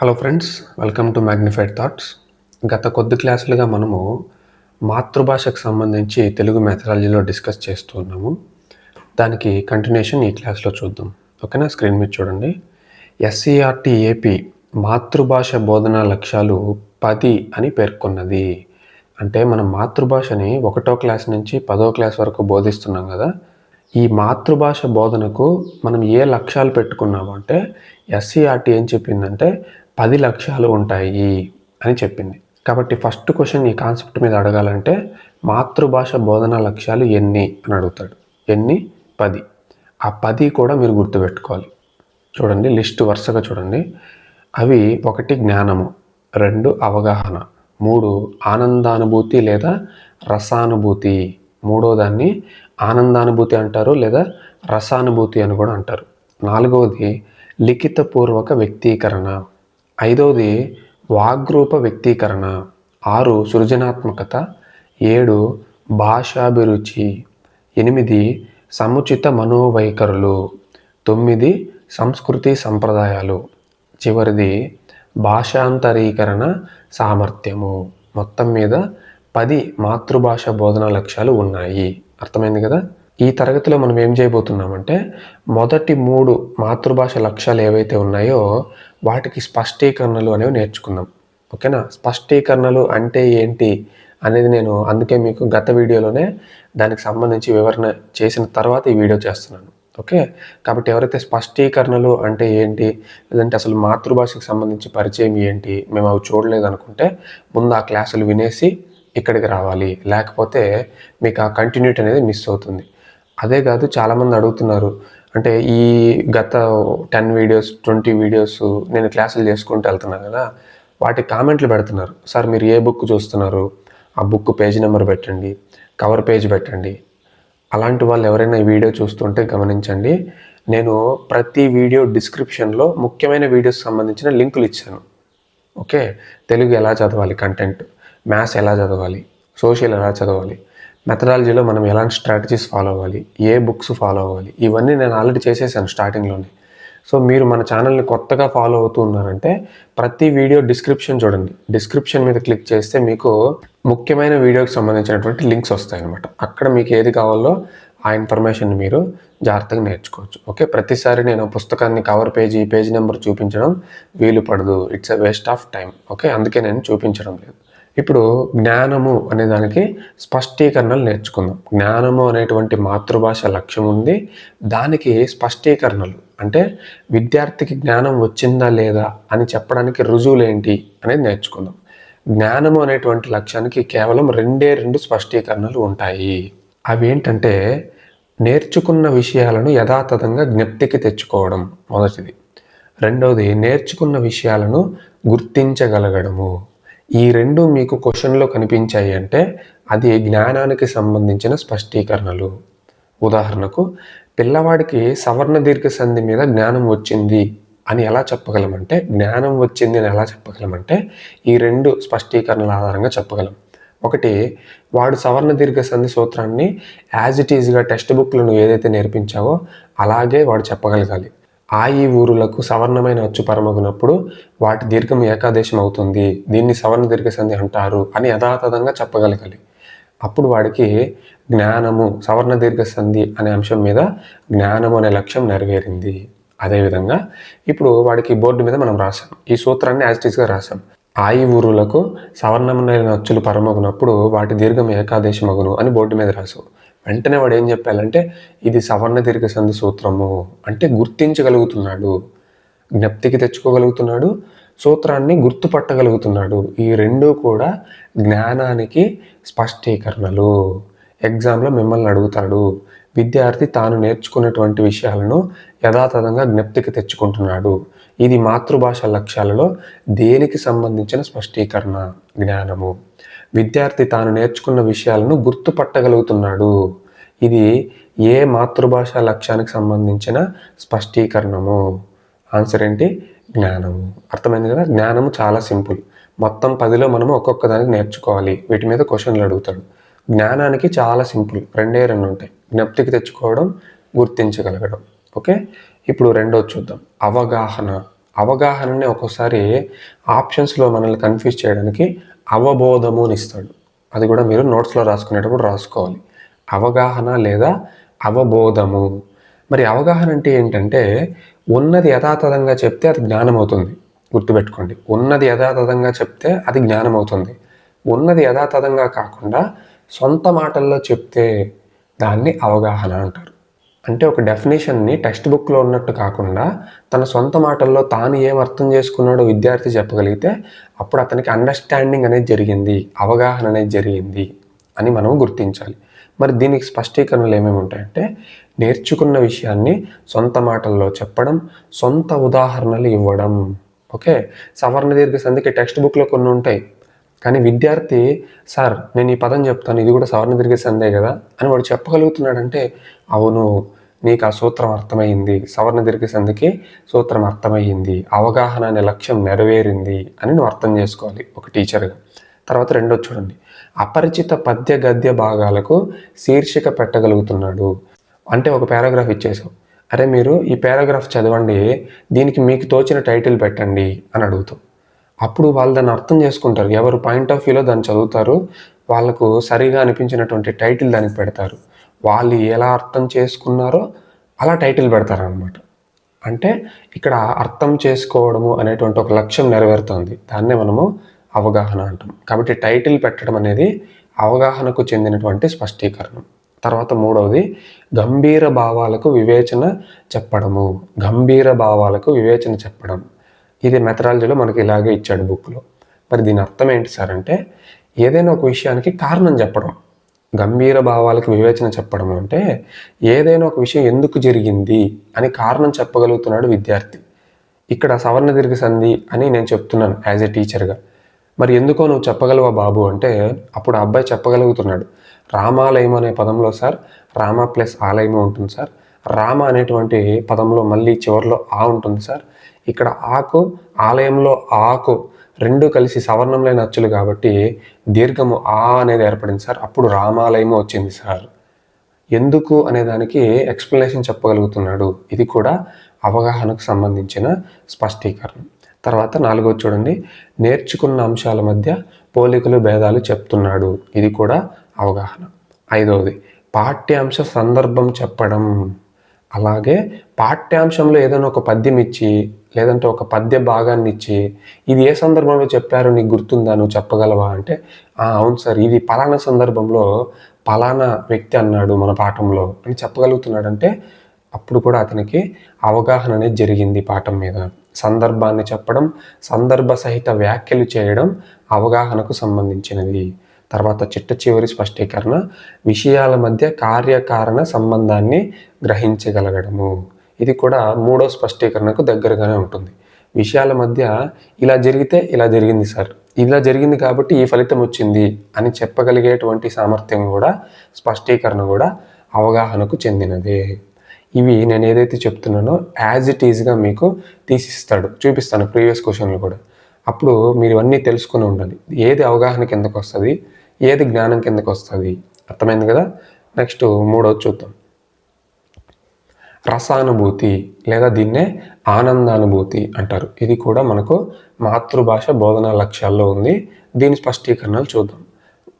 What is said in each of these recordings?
Hello friends welcome to magnified thoughts గత కొద్ది క్లాసులుగా మనము మాతృభాషకు సంబంధించి తెలుగు మెథడాలజీలో డిస్కస్ చేస్తూ ఉన్నాము. దానికి కంటిన్యూషన్ ఈ క్లాస్లో చూద్దాం. ఓకేనా? స్క్రీన్ మీద చూడండి. ఎస్సీఆర్టీ ఏపీ మాతృభాష బోధనా లక్ష్యాలు పది అని పేర్కొన్నది. అంటే మనం మాతృభాషని ఒకటో క్లాస్ నుంచి పదో క్లాస్ వరకు బోధిస్తున్నాం కదా. ఈ మాతృభాష బోధనకు మనం ఏ లక్ష్యాలు పెట్టుకున్నాము అంటే ఎస్సీఆర్టీ ఏం చెప్పిందంటే పది లక్ష్యాలు ఉంటాయి అని చెప్పింది. కాబట్టి ఫస్ట్ క్వశ్చన్ ఈ కాన్సెప్ట్ మీద అడగాలంటే మాతృభాష బోధనా లక్ష్యాలు ఎన్ని అని అడుగుతాడు. ఎన్ని? పది. ఆ పది కూడా మీరు గుర్తుపెట్టుకోవాలి. చూడండి లిస్ట్ వరుసగా చూడండి. అవి ఒకటి జ్ఞానము రెండు అవగాహన మూడు ఆనందానుభూతి లేదా రసానుభూతి. మూడో దాన్ని ఆనందానుభూతి అంటారు లేదా రసానుభూతి అని కూడా అంటారు. నాలుగవది లిఖితపూర్వక వ్యక్తీకరణ. ఐదవది వాగ్రూప వ్యక్తీకరణ. ఆరు సృజనాత్మకత. ఏడు భాషాభిరుచి. ఎనిమిది సముచిత మనోవైఖరులు. తొమ్మిది సంస్కృతి సంప్రదాయాలు. చివరిది భాషాంతరీకరణ సామర్థ్యము. మొత్తం మీద పది మాతృభాష బోధన లక్ష్యాలు ఉన్నాయి. అర్థమైంది కదా? ఈ తరగతిలో మనం ఏం చేయబోతున్నామంటే మొదటి మూడు మాతృభాష లక్ష్యాలు ఏవైతే ఉన్నాయో వాటికి స్పష్టీకరణలు అనేవి నేర్చుకుందాం ఓకేనా? స్పష్టీకరణలు అంటే ఏంటి అనేది నేను అందుకే మీకు గత వీడియోలోనే దానికి సంబంధించి వివరణ చేసిన తర్వాత ఈ వీడియో చేస్తున్నాను. ఓకే? కాబట్టి ఎవరైతే స్పష్టీకరణలు అంటే ఏంటి లేదంటే అసలు మాతృభాషకు సంబంధించి పరిచయం ఏంటి మేము అవి చూడలేదు అనుకుంటే ముందు ఆ క్లాసులు వినేసి ఇక్కడికి రావాలి. లేకపోతే మీకు ఆ కంటిన్యూటీ అనేది మిస్ అవుతుంది. అదే కాదు చాలామంది అడుగుతున్నారు అంటే ఈ గత టెన్ వీడియోస్ ట్వంటీ వీడియోస్ నేను క్లాసులు చేసుకుంటూ వెళ్తున్నాను కదా వాటి కామెంట్లు పెడుతున్నారు. సార్ మీరు ఏ బుక్ చూస్తున్నారు? ఆ బుక్ పేజ్ నెంబర్ పెట్టండి కవర్ పేజ్ పెట్టండి. అలాంటి వాళ్ళు ఎవరైనా ఈ వీడియో చూస్తుంటే గమనించండి. నేను ప్రతి వీడియో డిస్క్రిప్షన్లో ముఖ్యమైన వీడియోస్ సంబంధించిన లింకులు ఇచ్చాను. ఓకే? తెలుగు ఎలా చదవాలి? కంటెంట్. మ్యాథ్స్ ఎలా చదవాలి? సోషల్ ఎలా చదవాలి? మెథడాలజీలో మనం ఎలాంటి స్ట్రాటజీస్ ఫాలో అవ్వాలి? ఏ బుక్స్ ఫాలో అవ్వాలి? ఇవన్నీ నేను ఆల్రెడీ చేసేసాను స్టార్టింగ్లోనే. సో మీరు మన ఛానల్ని కొత్తగా ఫాలో అవుతూ ఉన్నారంటే ప్రతి వీడియో డిస్క్రిప్షన్ చూడండి. డిస్క్రిప్షన్ మీద క్లిక్ చేస్తే మీకు ముఖ్యమైన వీడియోకి సంబంధించినటువంటి లింక్స్ వస్తాయి అనమాట అక్కడ మీకు ఏది కావాలో ఆ ఇన్ఫర్మేషన్ మీరు జాగ్రత్తగా నేర్చుకోవచ్చు. ఓకే? ప్రతిసారి నేను పుస్తకాన్ని కవర్ పేజీ పేజీ నెంబర్ చూపించడం వీలు పడదు. It's a waste of time okay? అందుకే నేను చూపించడం లేదు. ఇప్పుడు జ్ఞానము అనే దానికి స్పష్టీకరణలు నేర్చుకుందాం. జ్ఞానము అనేటువంటి మాతృభాష లక్ష్యం ఉంది. దానికి స్పష్టీకరణలు అంటే విద్యార్థికి జ్ఞానం వచ్చిందా లేదా అని చెప్పడానికి రుజువులు ఏంటి అనేది నేర్చుకుందాం. జ్ఞానము అనేటువంటి లక్ష్యానికి కేవలం రెండే రెండు స్పష్టీకరణలు ఉంటాయి. అవి ఏంటంటే నేర్చుకున్న విషయాలను యథాతథంగా జ్ఞప్తికి తెచ్చుకోవడం మొదటిది. రెండవది నేర్చుకున్న విషయాలను గుర్తించగలగడము. ఈ రెండు మీకు క్వశ్చన్లో కనిపించాయి అంటే అది జ్ఞానానికి సంబంధించిన స్పష్టీకరణలు. ఉదాహరణకు పిల్లవాడికి సవర్ణ దీర్ఘ సంధి మీద జ్ఞానం వచ్చింది అని ఎలా చెప్పగలమంటే జ్ఞానం వచ్చింది అని ఎలా చెప్పగలమంటే ఈ రెండు స్పష్టీకరణల ఆధారంగా చెప్పగలం. ఒకటి వాడు సవర్ణ దీర్ఘ సంధి సూత్రాన్ని యాజ్ ఇట్ ఈజ్గా టెక్స్ట్ బుక్లను ఏదైతే నేర్పించావో అలాగే వాడు చెప్పగలగాలి. ఆ ఈ ఊరులకు సవర్ణమైన అచ్చు పరమగునప్పుడు వాటి దీర్ఘం ఏకాదేశం అవుతుంది దీన్ని సవర్ణ దీర్ఘ సంధి అంటారు అని యథాతథంగా చెప్పగలగాలి. అప్పుడు వాడికి జ్ఞానము సవర్ణ దీర్ఘ సంధి అనే అంశం మీద జ్ఞానము అనే లక్ష్యం నెరవేరింది. అదేవిధంగా ఇప్పుడు వాడికి బోర్డు మీద మనం రాసాం ఈ సూత్రాన్ని యాజిటీస్గా రాసాం ఆయి ఊరులకు సవర్ణమైన అచ్చులు పరమగునప్పుడు వాటి దీర్ఘం ఏకాదేశమగును అని బోర్డు మీద రాసావు వెంటనే వాడు ఏం చెప్పాలంటే ఇది సవర్ణ దీర్ఘ సంధి సూత్రము అంటే గుర్తించగలుగుతున్నాడు. జ్ఞప్తికి తెచ్చుకోగలుగుతున్నాడు. సూత్రాన్ని గుర్తుపట్టగలుగుతున్నాడు. ఈ రెండు కూడా జ్ఞానానికి స్పష్టీకరణలు. ఎగ్జామ్లో మిమ్మల్ని అడుగుతాడు. విద్యార్థి తాను నేర్చుకున్నటువంటి విషయాలను యథాతథంగా జ్ఞప్తికి తెచ్చుకుంటున్నాడు. ఇది మాతృభాష లక్ష్యాలలో దేనికి సంబంధించిన స్పష్టీకరణ? జ్ఞానము. విద్యార్థి తాను నేర్చుకున్న విషయాలను గుర్తుపట్టగలుగుతున్నాడు. ఇది ఏ మాతృభాష లక్ష్యానికి సంబంధించిన స్పష్టీకరణము? ఆన్సర్ ఏంటి? జ్ఞానము. అర్థమైంది కదా? జ్ఞానము చాలా సింపుల్. మొత్తం పదిలో మనము ఒక్కొక్క దానికి నేర్చుకోవాలి. వీటి మీద క్వశ్చన్లు అడుగుతాడు. జ్ఞానానికి చాలా సింపుల్. రెండే రెండు ఉంటాయి. జ్ఞప్తికి తెచ్చుకోవడం గుర్తించగలగడం. ఓకే? ఇప్పుడు రెండో చూద్దాం. అవగాహన. అవగాహనని ఒక్కోసారి ఆప్షన్స్లో మనల్ని కన్ఫ్యూజ్ చేయడానికి అవబోధము అని ఇస్తాడు అది కూడా మీరు నోట్స్లో రాసుకునేటప్పుడు రాసుకోవాలి. అవగాహన లేదా అవబోధము. మరి అవగాహన అంటే ఏంటంటే ఉన్నది యథాతథంగా చెప్తే అది జ్ఞానం అవుతుంది గుర్తుపెట్టుకోండి. ఉన్నది యథాతథంగా చెప్తే అది జ్ఞానం అవుతుంది ఉన్నది యథాతథంగా కాకుండా సొంత మాటల్లో చెప్తే దాన్ని అవగాహన అంటారు. అంటే ఒక డెఫినేషన్ని టెక్స్ట్ బుక్లో ఉన్నట్టు కాకుండా తన సొంత మాటల్లో తాను ఏం అర్థం చేసుకున్నాడో విద్యార్థి చెప్పగలిగితే అప్పుడు అతనికి అండర్స్టాండింగ్ అనేది జరిగింది అవగాహన అనేది జరిగింది అని మనం గుర్తించాలి. మరి దీనికి స్పష్టీకరణలు ఏమేమి ఉంటాయంటే నేర్చుకున్న విషయాన్ని సొంత మాటల్లో చెప్పడం సొంత ఉదాహరణలు ఇవ్వడం. ఓకే? సవర్ణ దీర్ఘ సంధికి టెక్స్ట్ బుక్లో కొన్ని ఉంటాయి. కానీ విద్యార్థి సార్ నేను ఈ పదం చెప్తాను ఇది కూడా సవర్ణ దీర్ఘ సందే కదా అని వాడు చెప్పగలుగుతున్నాడంటే అవును నీకు ఆ సూత్రం అర్థమైంది. సవర్ణ దీర్ఘ సంధికి సూత్రం అర్థమైంది. అవగాహన అనే లక్ష్యం నెరవేరింది అని నువ్వు అర్థం చేసుకోవాలి ఒక టీచర్గా తర్వాత రెండో చూడండి. అపరిచిత పద్య గద్య భాగాలకు శీర్షిక పెట్టగలుగుతున్నాడు. అంటే ఒక పారాగ్రాఫ్ ఇచ్చేసావు అరే మీరు ఈ పారాగ్రాఫ్ చదవండి దీనికి మీకు తోచిన టైటిల్ పెట్టండి అని అడుగుతాం అప్పుడు వాళ్ళు దాన్ని అర్థం చేసుకుంటారు. ఎవరు పాయింట్ ఆఫ్ వ్యూలో దాన్ని చదువుతారు వాళ్ళకు సరిగా అనిపించినటువంటి టైటిల్ దానికి పెడతారు. వాళ్ళు ఎలా అర్థం చేసుకున్నారో అలా టైటిల్ పెడతారనమాట అంటే ఇక్కడ అర్థం చేసుకోవడము అనేటువంటి ఒక లక్ష్యం నెరవేరుతుంది. దాన్నే మనము అవగాహన అంటాం. కాబట్టి టైటిల్ పెట్టడం అనేది అవగాహనకు చెందినటువంటి స్పష్టీకరణం. తర్వాత మూడవది గంభీర భావాలకు వివేచన చెప్పడము. గంభీర భావాలకు వివేచన చెప్పడం. ఇది మెథడాలజీలో మనకి ఇలాగే ఇచ్చాడు బుక్లో. మరి దీని అర్థం ఏంటి సార్ అంటే ఏదైనా ఒక విషయానికి కారణం చెప్పడం. గంభీర భావాలకు వివేచన చెప్పడం అంటే ఏదైనా ఒక విషయం ఎందుకు జరిగింది అని కారణం చెప్పగలుగుతున్నాడు విద్యార్థి. ఇక్కడ సవర్ణ దీర్ఘ సంధి అని నేను చెప్తున్నాను యాజ్ ఎ టీచర్గా. మరి ఎందుకో నువ్వు చెప్పగలవా బాబు అంటే అప్పుడు ఆ అబ్బాయి చెప్పగలుగుతున్నాడు. రామాలయం అనే పదంలో సార్ రామ ప్లస్ ఆలయము ఉంటుంది సార్. రామ అనేటువంటి పదంలో మళ్ళీ చివరిలో ఆ ఉంటుంది సార్. ఇక్కడ ఆకు ఆలయంలో ఆకు రెండు కలిసి సవర్ణంలో అచ్చులు కాబట్టి దీర్ఘము ఆ అనేది ఏర్పడింది సార్. అప్పుడు రామాలయము వచ్చింది సార్. ఎందుకు అనే దానికి ఎక్స్ప్లెనేషన్ చెప్పగలుగుతున్నాడు. ఇది కూడా అవగాహనకు సంబంధించిన స్పష్టీకరణ. తర్వాత నాలుగోది చూడండి. నేర్చుకున్న అంశాల మధ్య పోలికలు భేదాలు చెప్తున్నాడు. ఇది కూడా అవగాహన. ఐదవది పాఠ్యాంశ సందర్భం చెప్పడం. అలాగే పాఠ్యాంశంలో ఏదైనా ఒక పద్యం ఇచ్చి లేదంటే ఒక పద్య భాగాన్ని ఇచ్చి ఇది ఏ సందర్భంలో చెప్పారో నీకు గుర్తుందా? నువ్వు చెప్పగలవా? అంటే అవును సార్ ఇది పలానా సందర్భంలో పలానా వ్యక్తి అన్నాడు మన పాఠంలో అని చెప్పగలుగుతున్నాడంటే అప్పుడు కూడా అతనికి అవగాహన అనేది జరిగింది పాఠం మీద. సందర్భాన్ని చెప్పడం సందర్భ సహిత వ్యాఖ్యలు చేయడం అవగాహనకు సంబంధించినది. తర్వాత చిట్ట చివరి స్పష్టీకరణ విషయాల మధ్య కార్యకారణ సంబంధాన్ని గ్రహించగలగడము. ఇది కూడా మూడో స్పష్టీకరణకు దగ్గరగానే ఉంటుంది. విషయాల మధ్య ఇలా జరిగితే ఇలా జరిగింది సార్ ఇలా జరిగింది కాబట్టి ఈ ఫలితం వచ్చింది అని చెప్పగలిగేటువంటి సామర్థ్యం కూడా స్పష్టీకరణ కూడా అవగాహనకు చెందినదే. ఇవి నేను ఏదైతే చెప్తున్నానో యాజ్ ఇట్ ఈజ్గా మీకు తీసిస్తాడు చూపిస్తాను ప్రీవియస్ క్వశ్చన్లు కూడా. అప్పుడు మీరు అన్నీ తెలుసుకుని ఉండాలి ఏది అవగాహన కిందకు వస్తుంది? ఏది జ్ఞానం కిందకు వస్తుంది? అర్థమైంది కదా? నెక్స్ట్ మూడోది చూద్దాం. రసానుభూతి లేదా దీన్నే ఆనందానుభూతి అంటారు. ఇది కూడా మనకు మాతృభాష బోధనా లక్ష్యాల్లో ఉంది. దీని స్పష్టీకరణలు చూద్దాం.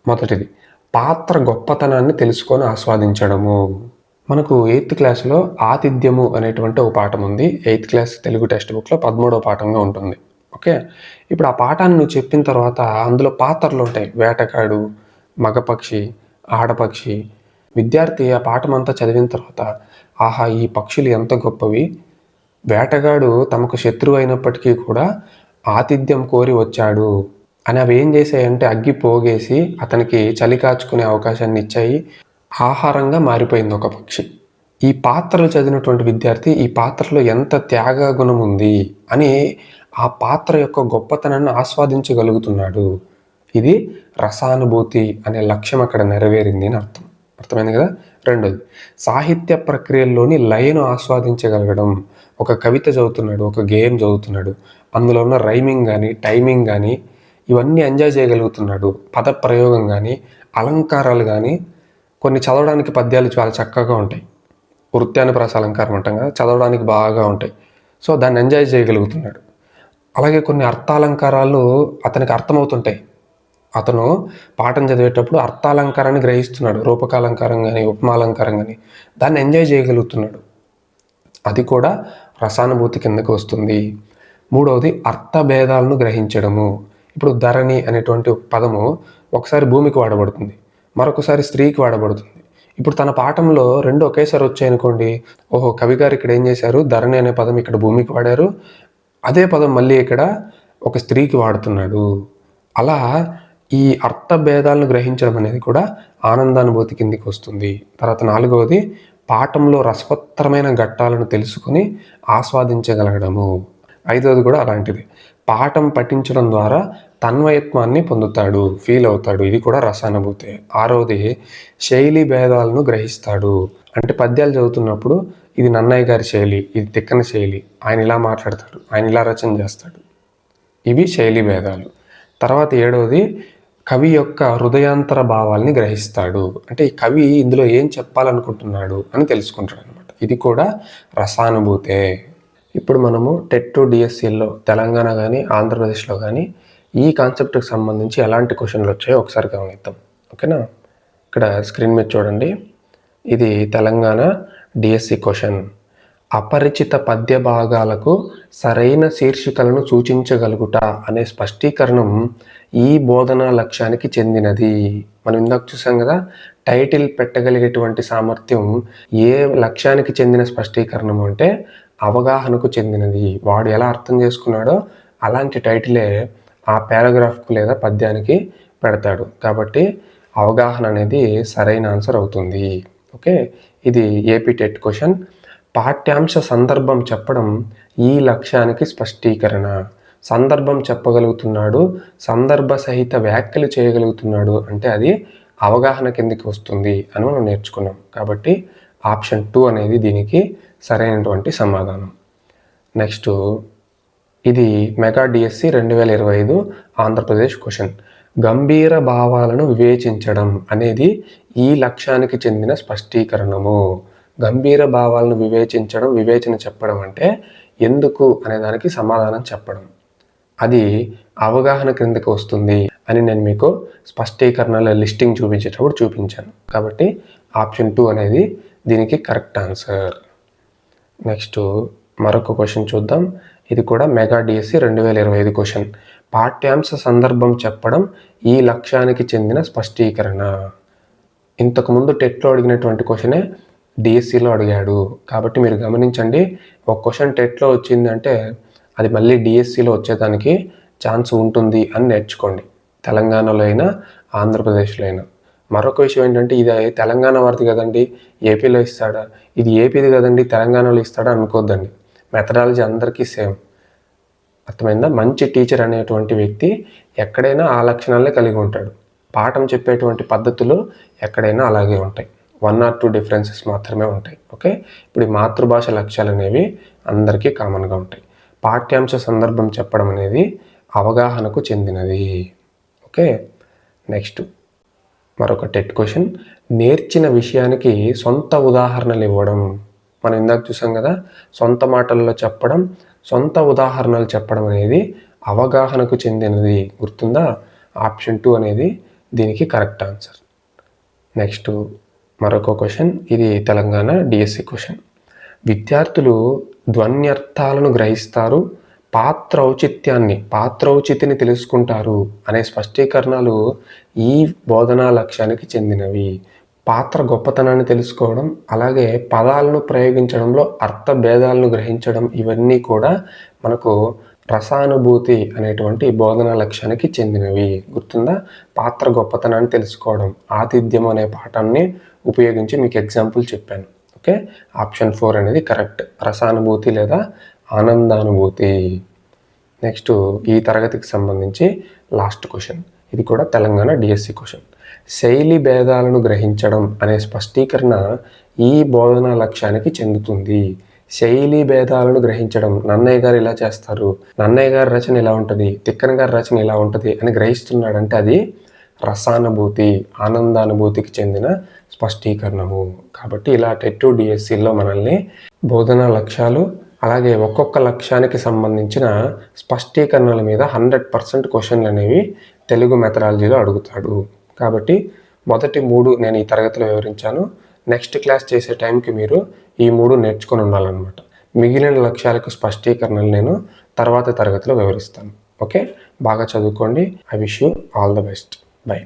మొదటిది పాత్ర గొప్పతనాన్ని తెలుసుకొని ఆస్వాదించడము. మనకు ఎయిత్ క్లాస్లో ఆతిథ్యము అనేటువంటి ఒక పాఠం ఉంది. ఎయిత్ క్లాస్ తెలుగు టెక్స్ట్ బుక్లో పదమూడవ పాఠంగా ఉంటుంది. ఓకే? ఇప్పుడు ఆ పాఠాన్ని నువ్వు చెప్పిన తర్వాత అందులో పాత్రలు ఉంటాయి. వేటగాడు మగపక్షి ఆడపక్షి విద్యార్థి ఆ పాఠం అంతా చదివిన తర్వాత ఆహా ఈ పక్షులు ఎంత గొప్పవి. వేటగాడు తమకు శత్రువు అయినప్పటికీ కూడా ఆతిథ్యం కోరి వచ్చాడు. అని అవి ఏం చేశాయంటే అగ్గి పోగేసి అతనికి చలి కాచుకునే అవకాశాన్ని ఇచ్చాయి. ఆహారంగా మారిపోయింది ఒక పక్షి. ఈ పాత్రలు చదివినటువంటి విద్యార్థి ఈ పాత్రలో ఎంత త్యాగ గుణం ఉంది అని ఆ పాత్ర యొక్క గొప్పతనాన్ని ఆస్వాదించగలుగుతున్నాడు. ఇది రసానుభూతి అనే లక్ష్యం అక్కడ నెరవేరింది అని అర్థం. అర్థమైంది కదా? రెండోది సాహిత్య ప్రక్రియల్లోని లయను ఆస్వాదించగలగడం. ఒక కవిత చదువుతున్నాడు ఒక గేమ్ చదువుతున్నాడు అందులో ఉన్న రైమింగ్ కానీ టైమింగ్ కానీ ఇవన్నీ ఎంజాయ్ చేయగలుగుతున్నాడు. పద ప్రయోగం కానీ అలంకారాలు కానీ కొన్ని చదవడానికి పద్యాలు చాలా చక్కగా ఉంటాయి. వృత్యానుప్రాస అలంకారం అంటాం కదా చదవడానికి బాగా ఉంటాయి. సో దాన్ని ఎంజాయ్ చేయగలుగుతున్నాడు. అలాగే కొన్ని అర్థాలంకారాలు అతనికి అర్థమవుతుంటాయి. అతను పాఠం చదివేటప్పుడు అర్థాలంకారాన్ని గ్రహిస్తున్నాడు. రూపకాలంకారం కానీ ఉపమాలంకారం కానీ దాన్ని ఎంజాయ్ చేయగలుగుతున్నాడు. అది కూడా రసానుభూతి కిందకు వస్తుంది. మూడవది అర్థభేదాలను గ్రహించడము. ఇప్పుడు ధరణి అనేటువంటి పదము ఒకసారి భూమికి వాడబడుతుంది. మరొకసారి స్త్రీకి వాడబడుతుంది. ఇప్పుడు తన పాఠంలో రెండు ఒకేసారి వచ్చాయనుకోండి. ఓహో కవి గారు ఇక్కడ ఏం చేశారు? ధరణి అనే పదం ఇక్కడ భూమికి వాడారు. అదే పదం మళ్ళీ ఇక్కడ ఒక స్త్రీకి వాడుతున్నాడు. అలా ఈ అర్థ భేదాలను గ్రహించడం అనేది కూడా ఆనందానుభూతి కిందికి వస్తుంది. తర్వాత నాలుగవది పాఠంలో రసవత్తరమైన ఘట్టాలను తెలుసుకుని ఆస్వాదించగలగడము. ఐదవది కూడా అలాంటిది. పాఠం పఠించడం ద్వారా తన్వయత్వాన్ని పొందుతాడు ఫీల్ అవుతాడు. ఇది కూడా రసానుభూతి. ఆరవది శైలి భేదాలను గ్రహిస్తాడు. అంటే పద్యాలు చదువుతున్నప్పుడు ఇది నన్నయ్య గారి శైలి ఇది తిక్కన శైలి. ఆయన ఇలా మాట్లాడతాడు ఆయన ఇలా రచన చేస్తాడు. ఇవి శైలి భేదాలు. తర్వాత ఏడవది కవి యొక్క హృదయాంతర భావాల్ని గ్రహిస్తాడు. అంటే ఈ కవి ఇందులో ఏం చెప్పాలనుకుంటున్నాడు అని తెలుసుకుంటాడు అనమాట ఇది కూడా రసానుభూతే. ఇప్పుడు మనము టెట్ టు డిఎస్సిలో తెలంగాణ కానీ ఆంధ్రప్రదేశ్లో కానీ ఈ కాన్సెప్ట్కి సంబంధించి ఎలాంటి క్వశ్చన్లు వచ్చాయో ఒకసారి గమనిద్దాం. ఓకేనా? ఇక్కడ స్క్రీన్ మీద చూడండి. ఇది తెలంగాణ డిఎస్సి క్వశ్చన్ అపరిచిత పద్య భాగాలకు సరైన శీర్షికలను సూచించగలుగుట అనే స్పష్టీకరణం ఈ బోధనా లక్ష్యానికి చెందినది. మనం ఇందాక చూసాం కదా టైటిల్ పెట్టగలిగేటువంటి సామర్థ్యం ఏ లక్ష్యానికి చెందిన స్పష్టీకరణం అంటే అవగాహనకు చెందినది. వాడు ఎలా అర్థం చేసుకున్నాడో అలాంటి టైటిలే ఆ పారాగ్రాఫ్కు లేదా పద్యానికి పెడతాడు. కాబట్టి అవగాహన అనేది సరైన ఆన్సర్ అవుతుంది. ఓకే? ఇది ఏపీ టెట్ క్వశ్చన్. పాఠ్యాంశ సందర్భం చెప్పడం ఈ లక్ష్యానికి స్పష్టీకరణ. సందర్భం చెప్పగలుగుతున్నాడు సందర్భ సహిత వ్యాఖ్యలు చేయగలుగుతున్నాడు అంటే అది అవగాహన కిందకి వస్తుంది అని మనం నేర్చుకున్నాం. కాబట్టి ఆప్షన్ టూ అనేది దీనికి సరైనటువంటి సమాధానం. నెక్స్ట్ ఇది మెగా డిఎస్సి రెండు వేల ఇరవై ఐదు ఆంధ్రప్రదేశ్ క్వశ్చన్. గంభీర భావాలను వివేచించడం అనేది ఈ లక్ష్యానికి చెందిన స్పష్టీకరణము. గంభీర భావాలను వివేచించడం వివేచన చెప్పడం అంటే ఎందుకు అనే దానికి సమాధానం చెప్పడం. అది అవగాహన క్రిందకి వస్తుంది అని నేను మీకు స్పష్టీకరణల లిస్టింగ్ చూపించేటప్పుడు చూపించాను. కాబట్టి ఆప్షన్ టూ అనేది దీనికి కరెక్ట్ ఆన్సర్. నెక్స్ట్ మరొక క్వశ్చన్ చూద్దాం. ఇది కూడా మెగా డిఎస్సి రెండు వేల ఇరవై ఐదు క్వశ్చన్. పాఠ్యాంశ సందర్భం చెప్పడం ఈ లక్ష్యానికి చెందిన స్పష్టీకరణ. ఇంతకుముందు టెట్లో అడిగినటువంటి క్వశ్చనే డిఎస్సిలో అడిగాడు. కాబట్టి మీరు గమనించండి ఒక క్వశ్చన్ టెట్లో వచ్చిందంటే అది మళ్ళీ డిఎస్సిలో వచ్చేదానికి ఛాన్స్ ఉంటుంది అని నేర్చుకోండి. తెలంగాణలో అయినా ఆంధ్రప్రదేశ్లో అయినా. మరొక విషయం ఏంటంటే ఇది తెలంగాణ వారిది కదండి ఏపీలో ఇస్తాడా? ఇది ఏపీది కదండి తెలంగాణలో ఇస్తాడా అనుకోద్దండి. మెథడాలజీ అందరికీ సేమ్. అర్థమైందా? మంచి టీచర్ అనేటువంటి వ్యక్తి ఎక్కడైనా ఆ లక్షణాలే కలిగి ఉంటాడు. పాఠం చెప్పేటువంటి పద్ధతులు ఎక్కడైనా అలాగే ఉంటాయి. వన్ ఆర్ టూ డిఫరెన్సెస్ మాత్రమే ఉంటాయి. ఓకే ఇప్పుడు ఈ మాతృభాష లక్ష్యాలు అనేవి అందరికీ కామన్గా ఉంటాయి. పాఠ్యాంశ సందర్భం చెప్పడం అనేది అవగాహనకు చెందినది. ఓకే నెక్స్ట్ మరొక టెట్ క్వశ్చన్ నేర్చిన విషయానికి సొంత ఉదాహరణలు ఇవ్వడం. మనం ఇందాక చూసాం కదా సొంత మాటల్లో చెప్పడం సొంత ఉదాహరణలు చెప్పడం అనేది అవగాహనకు చెందినది గుర్తుందా? ఆప్షన్ టూ అనేది దీనికి కరెక్ట్ ఆన్సర్. నెక్స్ట్ మరొక క్వశ్చన్ ఇది తెలంగాణ డిఎస్సి క్వశ్చన్. విద్యార్థులు ధ్వన్యర్థాలను గ్రహిస్తారు పాత్ర ఔచిత్యాన్ని పాత్ర ఔచితిని తెలుసుకుంటారు అనే స్పష్టీకరణలు ఈ బోధనా లక్ష్యానికి చెందినవి. పాత్ర గొప్పతనాన్ని తెలుసుకోవడం అలాగే పదాలను ప్రయోగించడంలో అర్థ భేదాలను గ్రహించడం ఇవన్నీ కూడా మనకు రసానుభూతి అనేటువంటి బోధన లక్ష్యానికి చెందినవి. గుర్తుందా? పాత్ర గొప్పతనాన్ని తెలుసుకోవడం. ఆతిథ్యం అనే పాఠాన్ని ఉపయోగించి మీకు ఎగ్జాంపుల్ చెప్పాను. ఓకే? ఆప్షన్ ఫోర్ అనేది కరెక్ట్. రసానుభూతి లేదా ఆనందానుభూతి. నెక్స్ట్ ఈ తరగతికి సంబంధించి లాస్ట్ క్వశ్చన్. ఇది కూడా తెలంగాణ డిఎస్సి క్వశ్చన్. శైలి భేదాలను గ్రహించడం అనే స్పష్టీకరణ ఈ బోధనా లక్ష్యానికి చెందుతుంది. శైలి భేదాలను గ్రహించడం నన్నయ్య గారు ఇలా చేస్తారు నన్నయ్య గారి రచన ఇలా ఉంటుంది తిక్కన గారి రచన ఇలా ఉంటుంది అని గ్రహిస్తున్నాడంటే అది రసానుభూతి ఆనందానుభూతికి చెందిన స్పష్టీకరణము. కాబట్టి ఇలా టెట్టు డిఎస్సిలో మనల్ని బోధనా లక్ష్యాలు అలాగే ఒక్కొక్క లక్ష్యానికి సంబంధించిన స్పష్టీకరణల మీద హండ్రెడ్ పర్సెంట్ క్వశ్చన్లు అనేవి తెలుగు మెథడాలజీలో అడుగుతాడు. కాబట్టి మొదటి మూడు నేను ఈ తరగతిలో వివరించాను. నెక్స్ట్ క్లాస్ చేసే టైంకి మీరు ఈ మూడు నేర్చుకొని ఉండాలన్నమాట. మిగిలిన లక్ష్యాలకు స్పష్టీకరణలు నేను తర్వాత తరగతిలో వివరిస్తాను. ఓకే బాగా చదువుకోండి. I wish you all the best bye